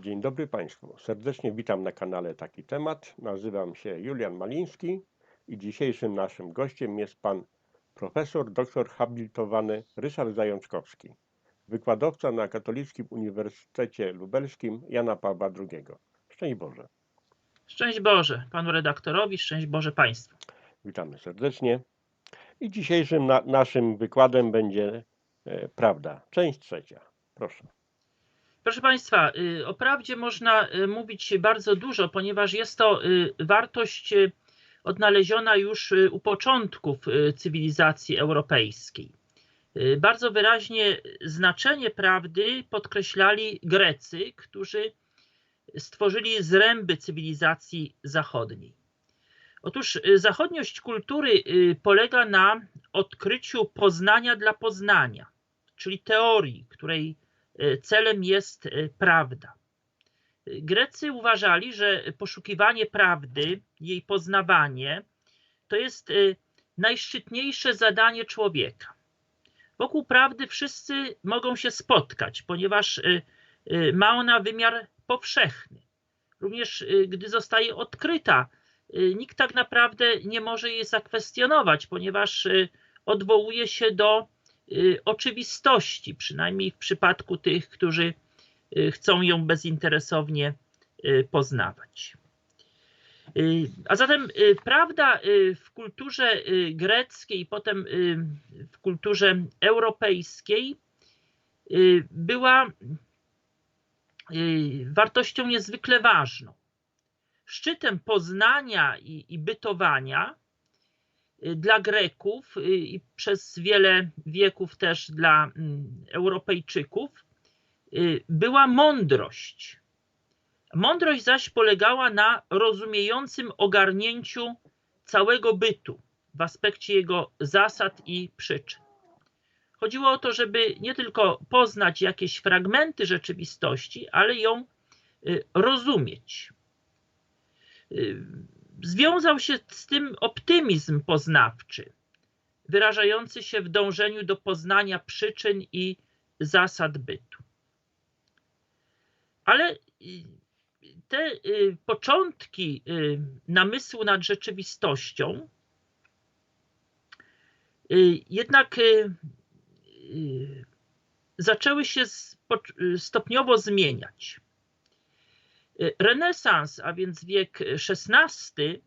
Dzień dobry Państwu. Serdecznie witam na kanale Taki Temat. Nazywam się Julian Maliński i dzisiejszym naszym gościem jest pan profesor doktor habilitowany Ryszard Zajączkowski, wykładowca na Katolickim Uniwersytecie Lubelskim Jana Pawła II. Szczęść Boże. Szczęść Boże panu redaktorowi, szczęść Boże państwu. Witamy serdecznie. I dzisiejszym na, naszym wykładem będzie e, prawda. Część trzecia. Proszę. Proszę Państwa, y, o prawdzie można y, mówić bardzo dużo, ponieważ jest to y, wartość odnaleziona już u początków cywilizacji europejskiej. Bardzo wyraźnie znaczenie prawdy podkreślali Grecy, którzy stworzyli zręby cywilizacji zachodniej. Otóż zachodniość kultury polega na odkryciu poznania dla poznania, czyli teorii, której celem jest y, prawda. Y, Grecy uważali, że poszukiwanie prawdy, jej poznawanie, to jest y, najszczytniejsze zadanie człowieka. Wokół prawdy wszyscy mogą się spotkać, ponieważ y, y, ma ona wymiar powszechny. Również y, gdy zostaje odkryta, y, nikt tak naprawdę nie może jej zakwestionować, ponieważ y, odwołuje się do y, oczywistości, przynajmniej w przypadku tych, którzy y, chcą ją bezinteresownie y, poznawać. Y, A zatem y, prawda y, w kulturze y, greckiej, potem y, w kulturze europejskiej y, była y, wartością niezwykle ważną. Szczytem poznania i, bytowania y, dla Greków y, i przez wiele wieków też dla mm, Europejczyków y, była mądrość. Mądrość zaś polegała na rozumiejącym ogarnięciu całego bytu w aspekcie jego zasad i przyczyn. Chodziło o to, żeby nie tylko poznać jakieś fragmenty rzeczywistości, ale ją y, rozumieć. Związał się z tym optymizm poznawczy, wyrażający się w dążeniu do poznania przyczyn i zasad bytu. Ale y, te y, początki y, namysłu nad rzeczywistością jednak zaczęły się stopniowo zmieniać. Y, Renesans, a więc wiek XVI,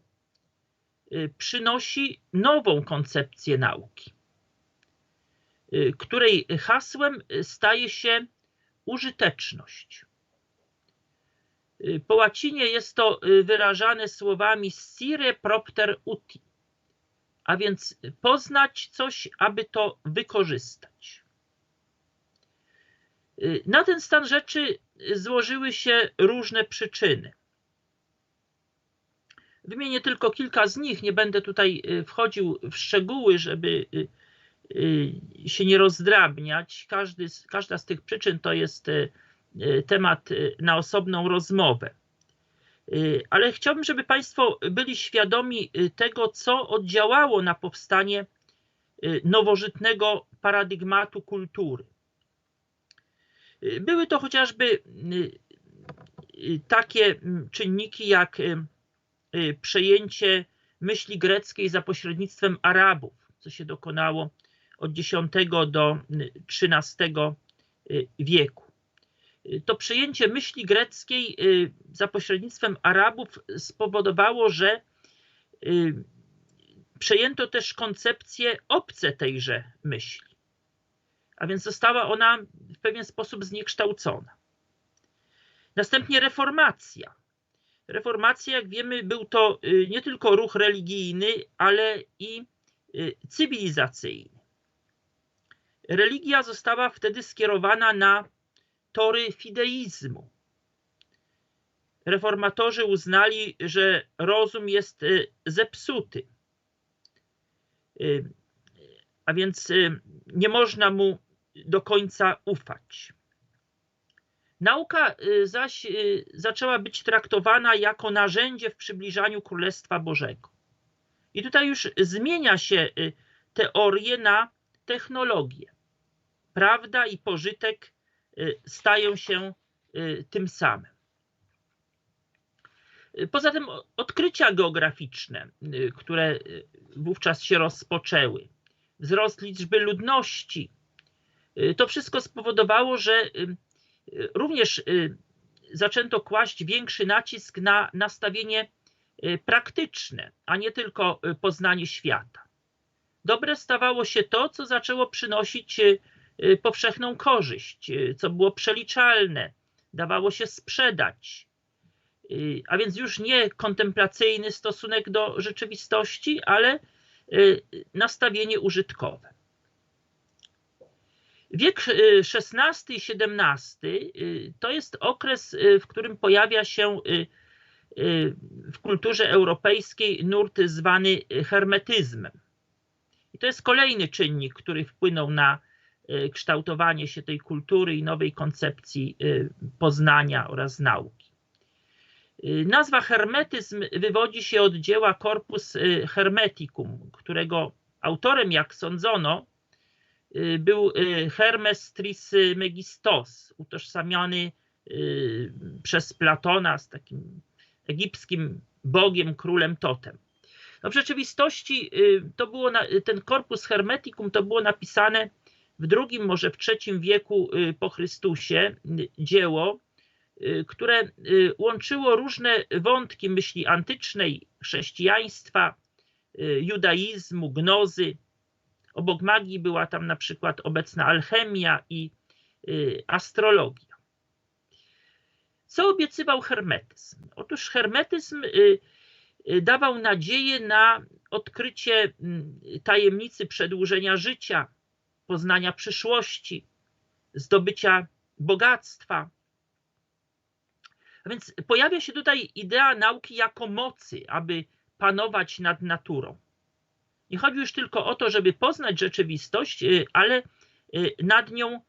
y, przynosi nową koncepcję nauki, y, której hasłem staje się użyteczność. Po łacinie jest to wyrażane słowami sire propter uti, a więc poznać coś, aby to wykorzystać. Na ten stan rzeczy złożyły się różne przyczyny. Wymienię tylko kilka z nich, nie będę tutaj y, wchodził w szczegóły, żeby y, y, się nie rozdrabniać. Każdy, każda z tych przyczyn to jest temat na osobną rozmowę. Ale chciałbym, żeby Państwo byli świadomi tego, co oddziałało na powstanie nowożytnego paradygmatu kultury. Były to chociażby y, y, takie mm, czynniki jak y, przejęcie myśli greckiej za pośrednictwem Arabów, co się dokonało od X do XIII wieku. To przyjęcie myśli greckiej za pośrednictwem Arabów spowodowało, że przejęto też koncepcje obce tejże myśli. A więc została ona w pewien sposób zniekształcona. Następnie reformacja. Reformacja, jak wiemy, był to y, nie tylko ruch religijny, ale i y, cywilizacyjny. Religia została wtedy skierowana na tory fideizmu. Reformatorzy uznali, że rozum jest y, zepsuty, a więc nie można mu do końca ufać. Nauka y, zaś y, zaczęła być traktowana jako narzędzie w przybliżaniu Królestwa Bożego. I tutaj już zmienia się y, teorię na technologię. Prawda i pożytek stają się tym samym. Poza tym odkrycia geograficzne, które wówczas się rozpoczęły, wzrost liczby ludności, to wszystko spowodowało, że również zaczęto kłaść większy nacisk na nastawienie praktyczne, a nie tylko poznanie świata. Dobre stawało się to, co zaczęło przynosić powszechną korzyść, co było przeliczalne, dawało się sprzedać. A więc już nie kontemplacyjny stosunek do rzeczywistości, ale nastawienie użytkowe. Wiek XVI i XVII to jest okres, w którym pojawia się w kulturze europejskiej nurt zwany hermetyzmem. I to jest kolejny czynnik, który wpłynął na kształtowanie się tej kultury i nowej koncepcji poznania oraz nauki. Nazwa hermetyzm wywodzi się od dzieła Corpus Hermeticum, którego autorem, jak sądzono, był Hermes Trismegistos, utożsamiany przez Platona z takim egipskim bogiem, królem Totem. No w rzeczywistości to było ten Corpus Hermeticum to było napisane w drugim, może w trzecim wieku po Chrystusie dzieło, które łączyło różne wątki myśli antycznej, chrześcijaństwa, judaizmu, gnozy. Obok magii była tam na przykład obecna alchemia i astrologia. Co obiecywał hermetyzm? Otóż hermetyzm dawał nadzieję na odkrycie tajemnicy przedłużenia życia, poznania przyszłości, zdobycia bogactwa. A więc pojawia się tutaj idea nauki jako mocy, aby panować nad naturą. Nie chodzi już tylko o to, żeby poznać rzeczywistość, ale nad nią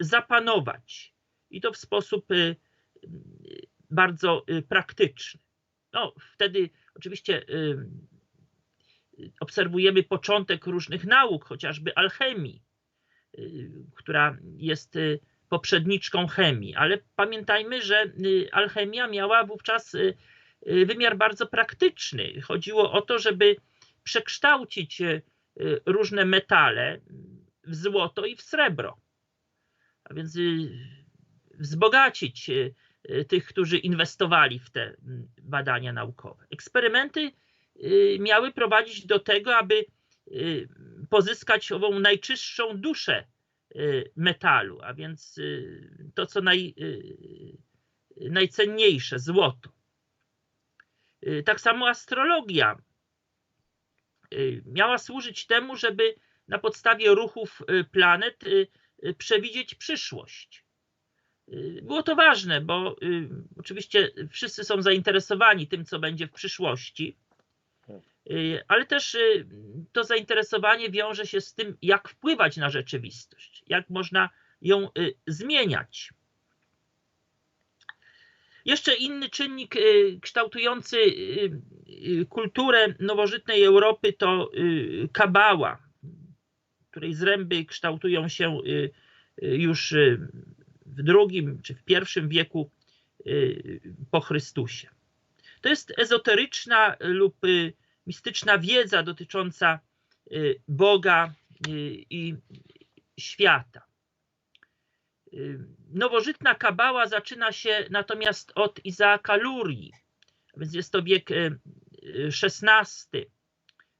zapanować. I to w sposób bardzo praktyczny. No, wtedy oczywiście obserwujemy początek różnych nauk, chociażby alchemii, która jest poprzedniczką chemii, ale pamiętajmy, że alchemia miała wówczas wymiar bardzo praktyczny. Chodziło o to, żeby przekształcić różne metale w złoto i w srebro, a więc wzbogacić tych, którzy inwestowali w te badania naukowe. Eksperymenty miały prowadzić do tego, aby pozyskać ową najczystszą duszę metalu, a więc to, co naj, najcenniejsze, złoto. Tak samo astrologia miała służyć temu, żeby na podstawie ruchów planet przewidzieć przyszłość. Było to ważne, bo oczywiście wszyscy są zainteresowani tym, co będzie w przyszłości, ale też to zainteresowanie wiąże się z tym, jak wpływać na rzeczywistość, jak można ją zmieniać. Jeszcze inny czynnik kształtujący kulturę nowożytnej Europy to kabała, której zręby kształtują się już w drugim czy w pierwszym wieku po Chrystusie. To jest ezoteryczna lub mistyczna wiedza dotycząca Boga i świata. Nowożytna kabała zaczyna się natomiast od Izaaka Lurii, więc jest to wiek XVI.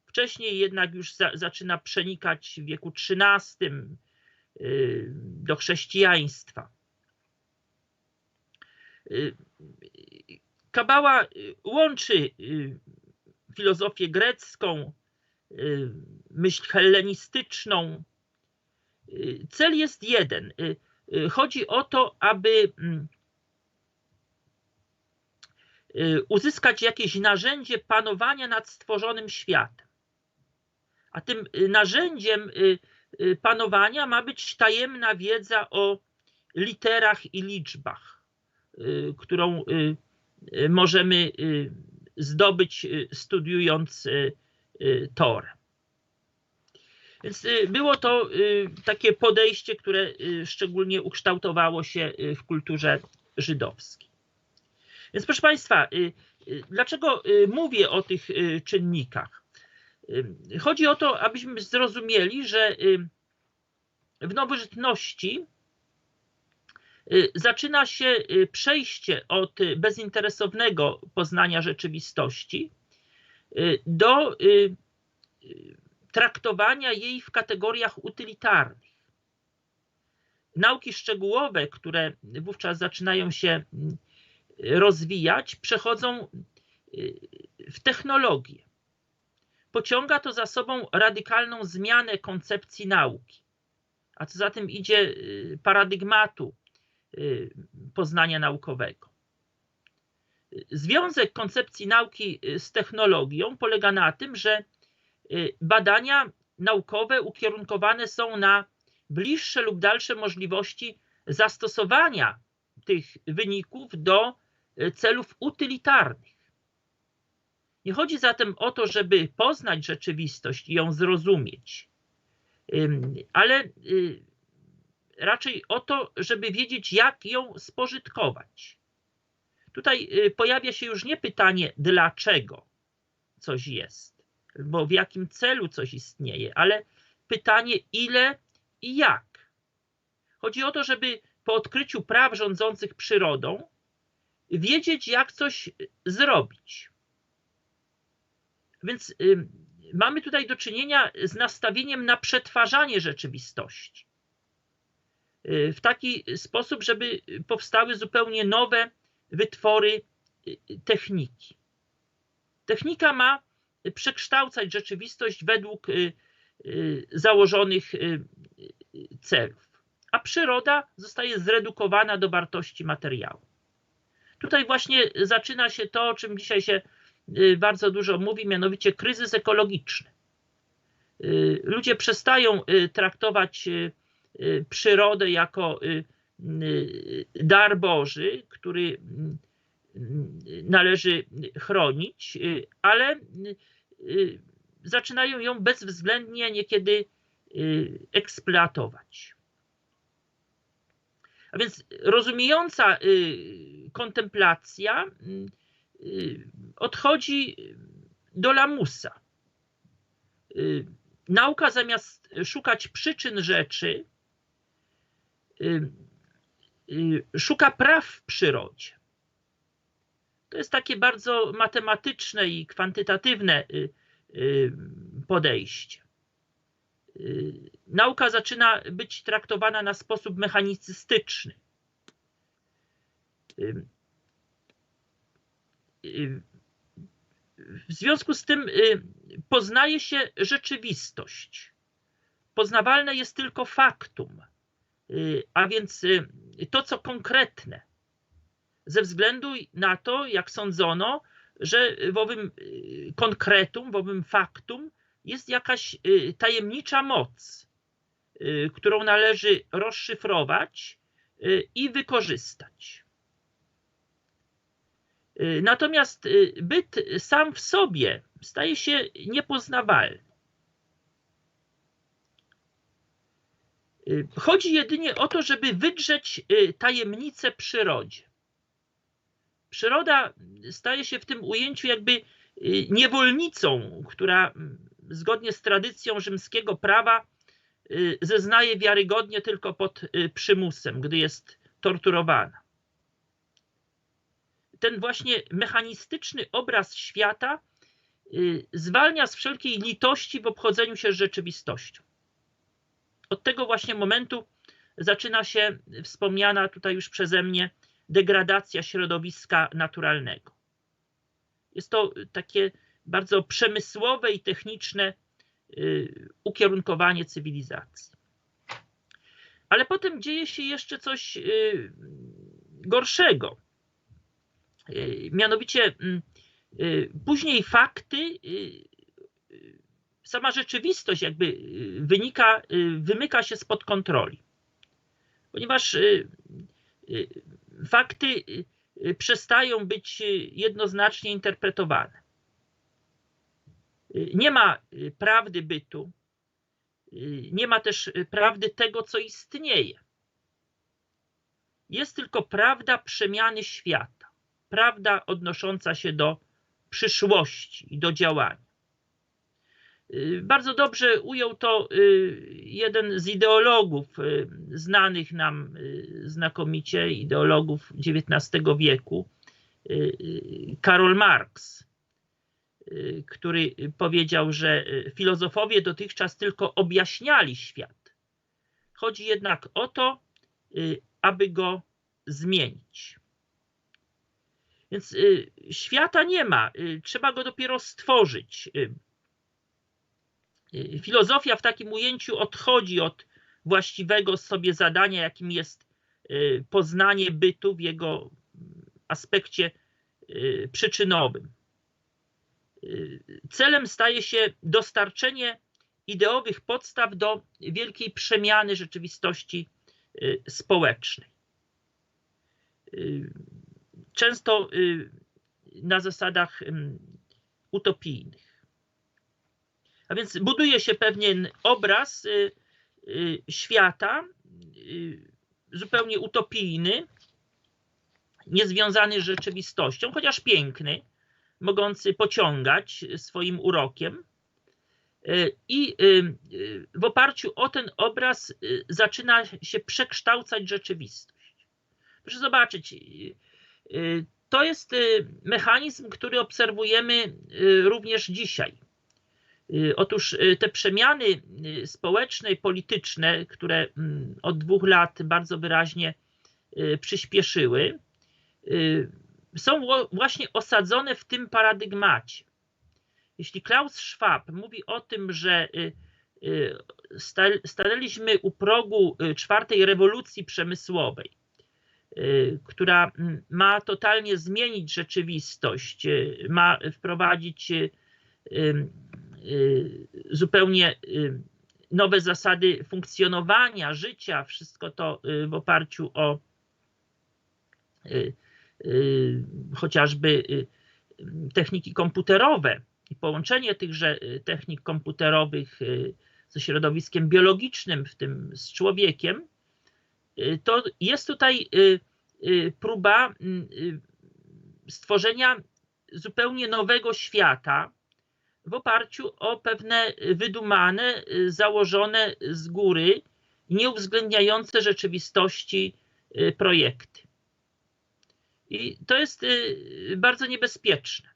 Wcześniej jednak już za, zaczyna przenikać w wieku XIII do chrześcijaństwa. Kabała łączy filozofię grecką, myśl hellenistyczną. Cel jest jeden. Chodzi o to, aby uzyskać jakieś narzędzie panowania nad stworzonym światem. A tym narzędziem panowania ma być tajemna wiedza o literach i liczbach, którą możemy zdobyć studiując Torę. Więc było to takie podejście, które szczególnie ukształtowało się w kulturze żydowskiej. Więc proszę Państwa, Y, Dlaczego y, mówię o tych y, czynnikach? Y, Chodzi o to, abyśmy zrozumieli, że y, w nowożytności y, zaczyna się y, przejście od y, bezinteresownego poznania rzeczywistości y, do y, y, traktowania jej w kategoriach utylitarnych. Nauki szczegółowe, które wówczas zaczynają się mm, rozwijać, przechodzą y, w technologię. Pociąga to za sobą radykalną zmianę koncepcji nauki, a co za tym idzie y, paradygmatu y, poznania naukowego. Związek koncepcji nauki z technologią polega na tym, że badania naukowe ukierunkowane są na bliższe lub dalsze możliwości zastosowania tych wyników do y, celów utylitarnych. Nie chodzi zatem o to, żeby poznać rzeczywistość i ją zrozumieć, ale y, raczej o to, żeby wiedzieć, jak ją spożytkować. Tutaj y, pojawia się już nie pytanie, dlaczego coś jest, bo w jakim celu coś istnieje, ale pytanie, ile i jak. Chodzi o to, żeby po odkryciu praw rządzących przyrodą wiedzieć, jak coś zrobić. Więc y, mamy tutaj do czynienia z nastawieniem na przetwarzanie rzeczywistości. Y, w taki sposób, żeby powstały zupełnie nowe wytwory y, techniki. Technika ma przekształcać rzeczywistość według y, y, założonych y, celów, a przyroda zostaje zredukowana do wartości materiału. Tutaj właśnie zaczyna się to, o czym dzisiaj się bardzo dużo mówi, mianowicie kryzys ekologiczny. Ludzie przestają traktować przyrodę jako dar Boży, który y, należy chronić, y, ale y, y, zaczynają ją bezwzględnie niekiedy y, eksploatować. A więc rozumiejąca y, kontemplacja y, y, odchodzi do lamusa. Y, Nauka zamiast szukać przyczyn rzeczy, y, y, szuka praw w przyrodzie. To jest takie bardzo matematyczne i kwantytatywne y, y, podejście. Y, Nauka zaczyna być traktowana na sposób mechanicystyczny. W związku z tym poznaje się rzeczywistość. Poznawalne jest tylko faktum, a więc to, co konkretne. Ze względu na to, jak sądzono, że w owym y, konkretum, w owym faktum jest jakaś y, tajemnicza moc, y, którą należy rozszyfrować i wykorzystać. Natomiast byt sam w sobie staje się niepoznawalny. Chodzi jedynie o to, żeby wydrzeć tajemnicę przyrodzie. Przyroda staje się w tym ujęciu jakby y, niewolnicą, która zgodnie z tradycją rzymskiego prawa y, zeznaje wiarygodnie tylko pod y, przymusem, gdy jest torturowana. Ten właśnie mechanistyczny obraz świata zwalnia z wszelkiej litości w obchodzeniu się z rzeczywistością. Od tego właśnie momentu zaczyna się wspomniana tutaj już przeze mnie degradacja środowiska naturalnego. Jest to takie bardzo przemysłowe i techniczne y, ukierunkowanie cywilizacji. Ale potem dzieje się jeszcze coś y, gorszego. Y, Mianowicie mm, później fakty, sama rzeczywistość jakby wynika, wymyka się spod kontroli. Ponieważ fakty y, y, przestają być y, jednoznacznie interpretowane. Nie ma prawdy bytu, nie ma też prawdy tego, co istnieje. Jest tylko prawda przemiany świata. prawda odnosząca się do przyszłości i do działania. Y, Bardzo dobrze ujął to y, jeden z ideologów y, znanych nam znakomicie, ideologów XIX wieku, Karol Marx, który powiedział, że filozofowie dotychczas tylko objaśniali świat. Chodzi jednak o to, aby go zmienić. Więc świata nie ma, trzeba go dopiero stworzyć. Y, Filozofia w takim ujęciu odchodzi od właściwego sobie zadania, jakim jest y, poznanie bytu w jego aspekcie y, przyczynowym. Celem staje się dostarczenie ideowych podstaw do wielkiej przemiany rzeczywistości społecznej. Często na zasadach utopijnych. A więc buduje się pewien obraz y, y, świata y, zupełnie utopijny, niezwiązany z rzeczywistością, chociaż piękny, mogący pociągać swoim urokiem. I w oparciu o ten obraz zaczyna się przekształcać rzeczywistość. Proszę zobaczyć, to jest mechanizm, który obserwujemy również dzisiaj. Y, Otóż y, te przemiany y, społeczne i polityczne, które mm, od dwóch lat bardzo wyraźnie przyspieszyły, są właśnie osadzone w tym paradygmacie. Jeśli Klaus Schwab mówi o tym, że sta- stanęliśmy u progu czwartej rewolucji przemysłowej, która mm, ma totalnie zmienić rzeczywistość, ma wprowadzić zupełnie y, nowe zasady funkcjonowania, życia, wszystko to y, w oparciu o y, y, chociażby y, techniki komputerowe i połączenie tychże y, technik komputerowych y, ze środowiskiem biologicznym, w tym z człowiekiem, y, to jest tutaj y, y, próba mm, y, stworzenia zupełnie nowego świata w oparciu o pewne wydumane, y, założone z góry, nieuwzględniające rzeczywistości y, projekty. I to jest y, bardzo niebezpieczne.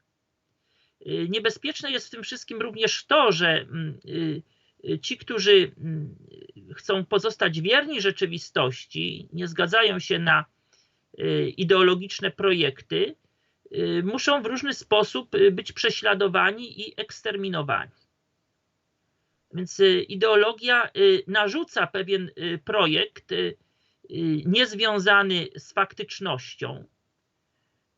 Y, Niebezpieczne jest w tym wszystkim również to, że mm, y, y, ci, którzy mm, chcą pozostać wierni rzeczywistości, nie zgadzają się na y, ideologiczne projekty, y, muszą w różny sposób y, być prześladowani i eksterminowani. Więc y, ideologia y, narzuca pewien y, projekt y, y, niezwiązany z faktycznością,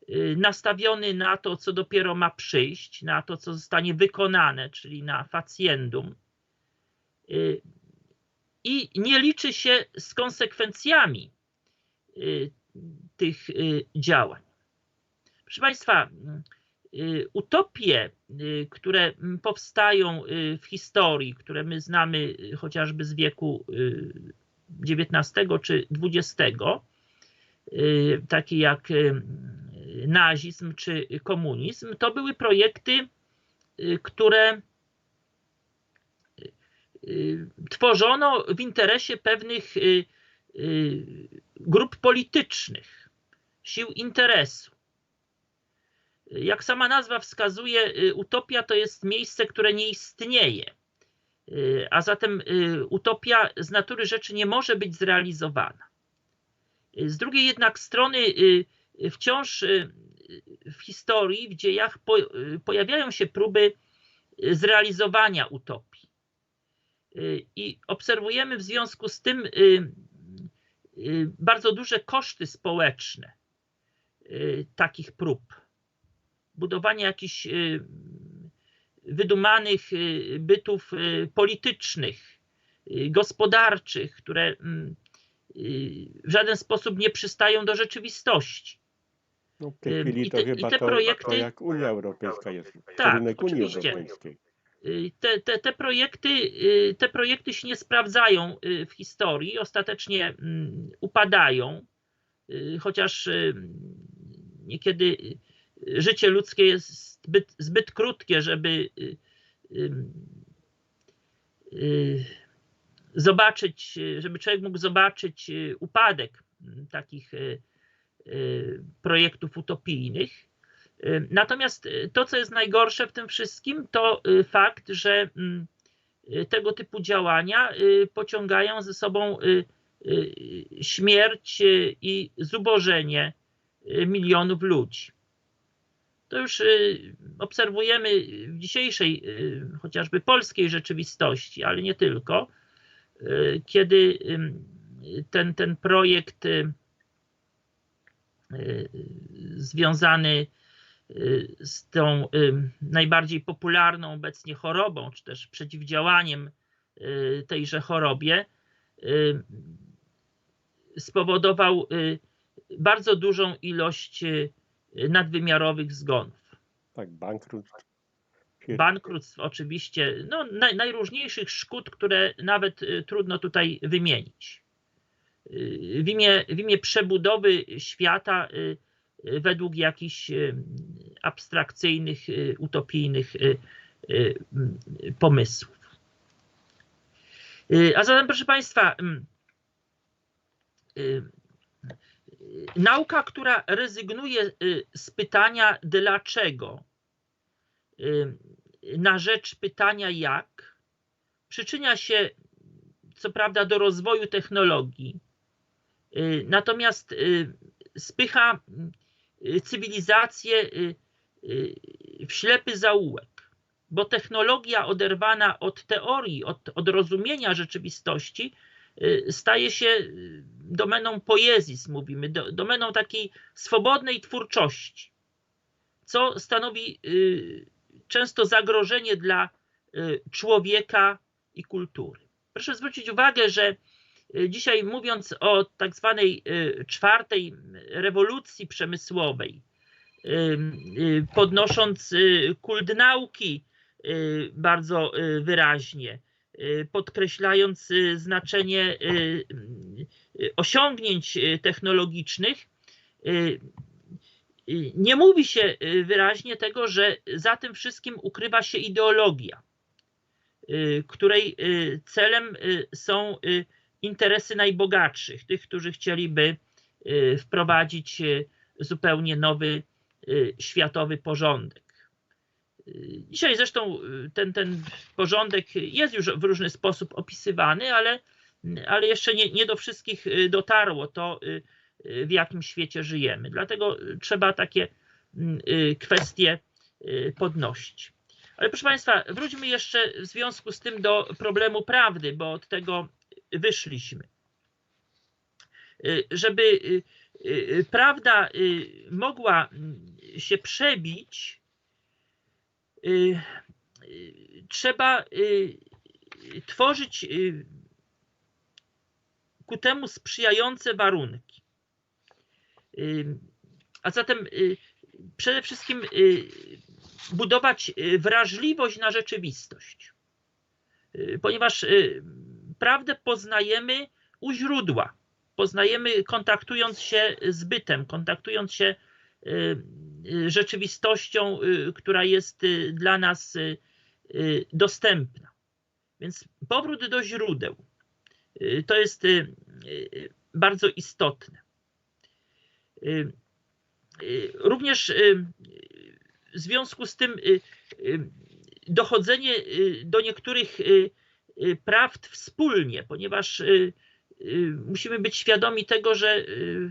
y, nastawiony na to, co dopiero ma przyjść, na to, co zostanie wykonane, czyli na facjendum. y, I nie liczy się z konsekwencjami y, tych y, działań. Proszę Państwa, y, utopie, y, które powstają y, w historii, które my znamy chociażby z wieku XIX czy XX, takie jak nazizm czy komunizm, to były projekty, które tworzono w interesie pewnych grup politycznych, sił interesu. Jak sama nazwa wskazuje, y, utopia to jest miejsce, które nie istnieje. Y, A zatem y, utopia z natury rzeczy nie może być zrealizowana. Z drugiej jednak strony wciąż w historii, w dziejach po- pojawiają się próby zrealizowania utopii. I obserwujemy w związku z tym bardzo duże koszty społeczne takich prób. Budowanie jakichś y, wydumanych y, bytów y, politycznych, gospodarczych, które mm, w żaden sposób nie przystają do rzeczywistości. No, w tej chwili i to te- i chyba te to, projekty- to jak Unia Europejska jest, Tak, kierunek Unii oczywiście. Europejskiej. Te, te, te, projekty, te projekty się nie sprawdzają w historii, ostatecznie mm, upadają, chociaż niekiedy życie ludzkie jest zbyt, zbyt krótkie, żeby y, y, zobaczyć, żeby człowiek mógł zobaczyć y, upadek mm, takich projektów utopijnych. Natomiast to, co jest najgorsze w tym wszystkim, to fakt, że mm, tego typu działania pociągają ze sobą śmierć i zubożenie milionów ludzi. To już y, obserwujemy w dzisiejszej, y, chociażby polskiej rzeczywistości, ale nie tylko, y, kiedy ten, ten projekt związany z tą najbardziej popularną obecnie chorobą, czy też przeciwdziałaniem tejże chorobie, spowodował bardzo dużą ilość nadwymiarowych zgonów. Tak, bankructw. Bankructw oczywiście, no, naj, najróżniejszych szkód, które nawet y, trudno tutaj wymienić. Y, W imię, w imię przebudowy świata y, według jakichś abstrakcyjnych, utopijnych pomysłów. A zatem, proszę Państwa, mm, nauka, która rezygnuje y, z pytania dlaczego, y, na rzecz pytania jak, przyczynia się co prawda do rozwoju technologii, y, natomiast spycha cywilizację w ślepy zaułek, bo technologia oderwana od teorii, od, od rozumienia rzeczywistości, staje się domeną poezis, mówimy, do, domeną takiej swobodnej twórczości, co stanowi y, często zagrożenie dla y, człowieka i kultury. Proszę zwrócić uwagę, że y, dzisiaj mówiąc o tak zwanej y, czwartej rewolucji przemysłowej, y, podnosząc kult nauki bardzo wyraźnie, podkreślając znaczenie osiągnięć y, technologicznych, y, y, nie mówi się y, wyraźnie tego, że za tym wszystkim ukrywa się ideologia, y, której y, celem y, są y, interesy najbogatszych, tych, którzy chcieliby y, wprowadzić y, zupełnie nowy y, światowy porządek. Y, Dzisiaj zresztą y, ten, ten porządek jest już w różny sposób opisywany, ale, ale jeszcze nie, nie do wszystkich y, dotarło to, y, y, w jakim świecie żyjemy. Dlatego trzeba takie mm, kwestie podnosić. Ale proszę Państwa, wróćmy jeszcze w związku z tym do problemu prawdy, bo od tego wyszliśmy. Żeby prawda mogła mm, się przebić, trzeba tworzyć ku temu sprzyjające warunki. Y, A zatem y, przede wszystkim y, budować wrażliwość na rzeczywistość. Ponieważ prawdę poznajemy u źródła. Poznajemy kontaktując się z bytem, kontaktując się rzeczywistością, która jest dla nas dostępna. Więc powrót do źródeł to jest bardzo istotne. Y, y, Również y, w związku z tym y, y, dochodzenie y, do niektórych y, y, prawd wspólnie, ponieważ y, y, musimy być świadomi tego, że y,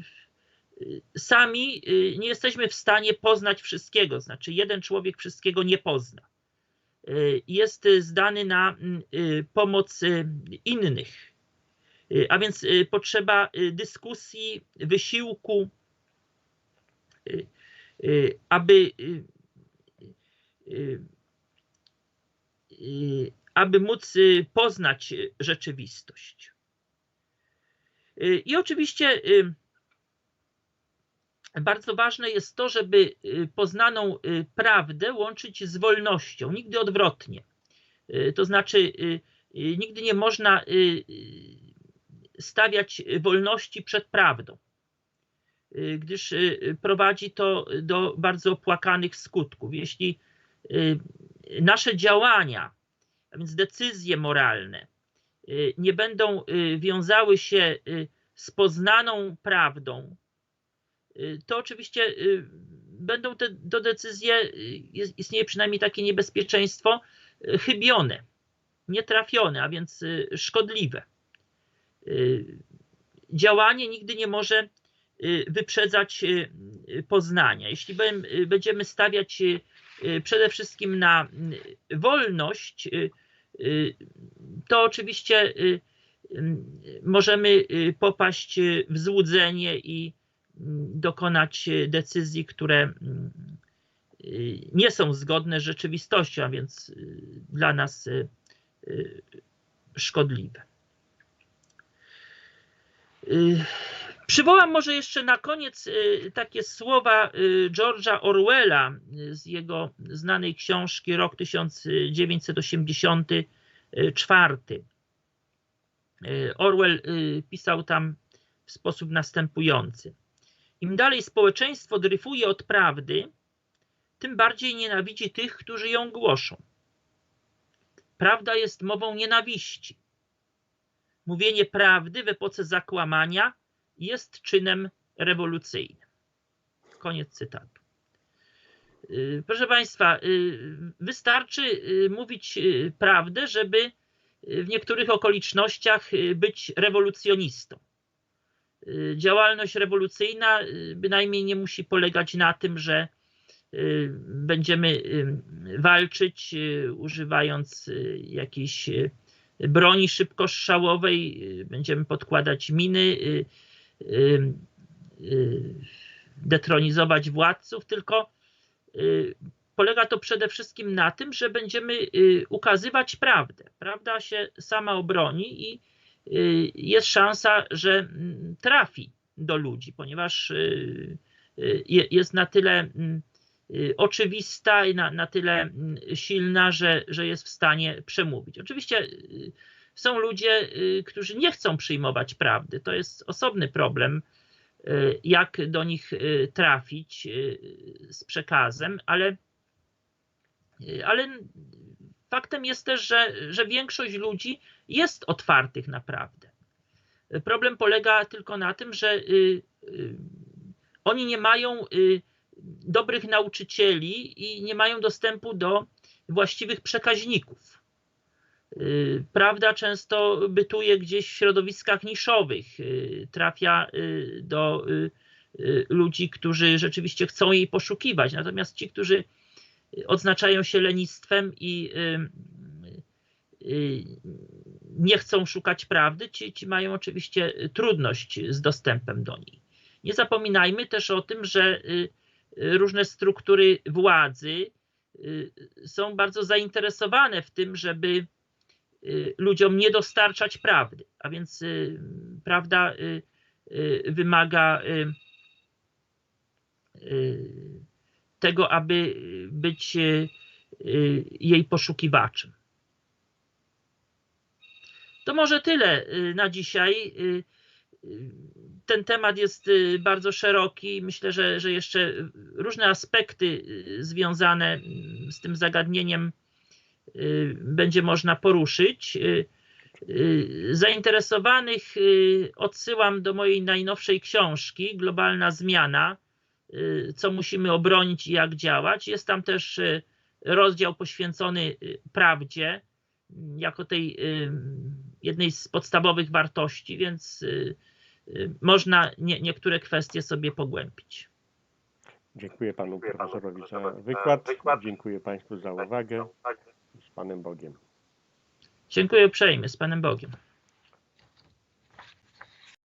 y, sami y, nie jesteśmy w stanie poznać wszystkiego, znaczy jeden człowiek wszystkiego nie pozna. Y, Jest y, zdany na mm, y, pomoc y, innych. Y, A więc y, potrzeba y, dyskusji, wysiłku, aby aby móc poznać rzeczywistość. I oczywiście bardzo ważne jest to, żeby poznaną prawdę łączyć z wolnością, nigdy odwrotnie. To znaczy, nigdy nie można stawiać wolności przed prawdą. y, gdyż y, prowadzi to do bardzo opłakanych skutków. Jeśli y, nasze działania, a więc decyzje moralne, y, nie będą y, wiązały się y, z poznaną prawdą, y, to oczywiście y, będą te do decyzje, y, istnieje przynajmniej takie niebezpieczeństwo, y, chybione, nietrafione, a więc y, szkodliwe. Y, Działanie nigdy nie może y, wyprzedzać y, poznania. Jeśli będziemy stawiać przede wszystkim na wolność, to oczywiście możemy popaść w złudzenie i mm, dokonać decyzji, które mm, nie są zgodne z rzeczywistością, a więc dla nas szkodliwe. Y, Przywołam może jeszcze na koniec y, takie słowa y, George'a Orwella z jego znanej książki Rok 1984. Y, Orwell pisał tam w sposób następujący. Im dalej społeczeństwo dryfuje od prawdy, tym bardziej nienawidzi tych, którzy ją głoszą. Prawda jest mową nienawiści. Mówienie prawdy w epoce zakłamania jest czynem rewolucyjnym. Koniec cytatu. Y, Proszę Państwa, y, wystarczy y, mówić prawdę, żeby w niektórych okolicznościach być rewolucjonistą. Działalność rewolucyjna bynajmniej nie musi polegać na tym, że będziemy walczyć używając jakiejś y, broni szybkostrzałowej, y, będziemy podkładać miny, y, y, detronizować władców, tylko polega to przede wszystkim na tym, że będziemy ukazywać prawdę. Prawda się sama obroni i jest szansa, że mm, trafi do ludzi, ponieważ je- jest na tyle mm, oczywista i na, na tyle mm, silna, że, że jest w stanie przemówić. Oczywiście y, są ludzie, y, którzy nie chcą przyjmować prawdy. To jest osobny problem, y, jak do nich y, trafić y, z przekazem, ale, y, ale faktem jest też, że, że większość ludzi jest otwartych na prawdę. Problem polega tylko na tym, że y, y, oni nie mają y, dobrych nauczycieli i nie mają dostępu do właściwych przekaźników. Y, Prawda często bytuje gdzieś w środowiskach niszowych, y, trafia y, do ludzi, którzy rzeczywiście chcą jej poszukiwać. Natomiast ci, którzy odznaczają się lenistwem i nie chcą szukać prawdy, ci, ci mają oczywiście trudność z dostępem do niej. Nie zapominajmy też o tym, że różne struktury władzy y, są bardzo zainteresowane w tym, żeby y, ludziom nie dostarczać prawdy, a więc y, prawda wymaga tego, aby być jej poszukiwaczem. To może tyle na dzisiaj. Ten temat jest y, bardzo szeroki. Myślę, że, że jeszcze różne aspekty y, związane mm, z tym zagadnieniem y, będzie można poruszyć. Zainteresowanych odsyłam do mojej najnowszej książki Globalna zmiana, co musimy obronić i jak działać. Jest tam też rozdział poświęcony prawdzie jako tej jednej z podstawowych wartości, więc można nie, niektóre kwestie sobie pogłębić. Dziękuję panu profesorowi za wykład. Dziękuję państwu za uwagę. Z panem Bogiem. Dziękuję uprzejmie, z Panem Bogiem.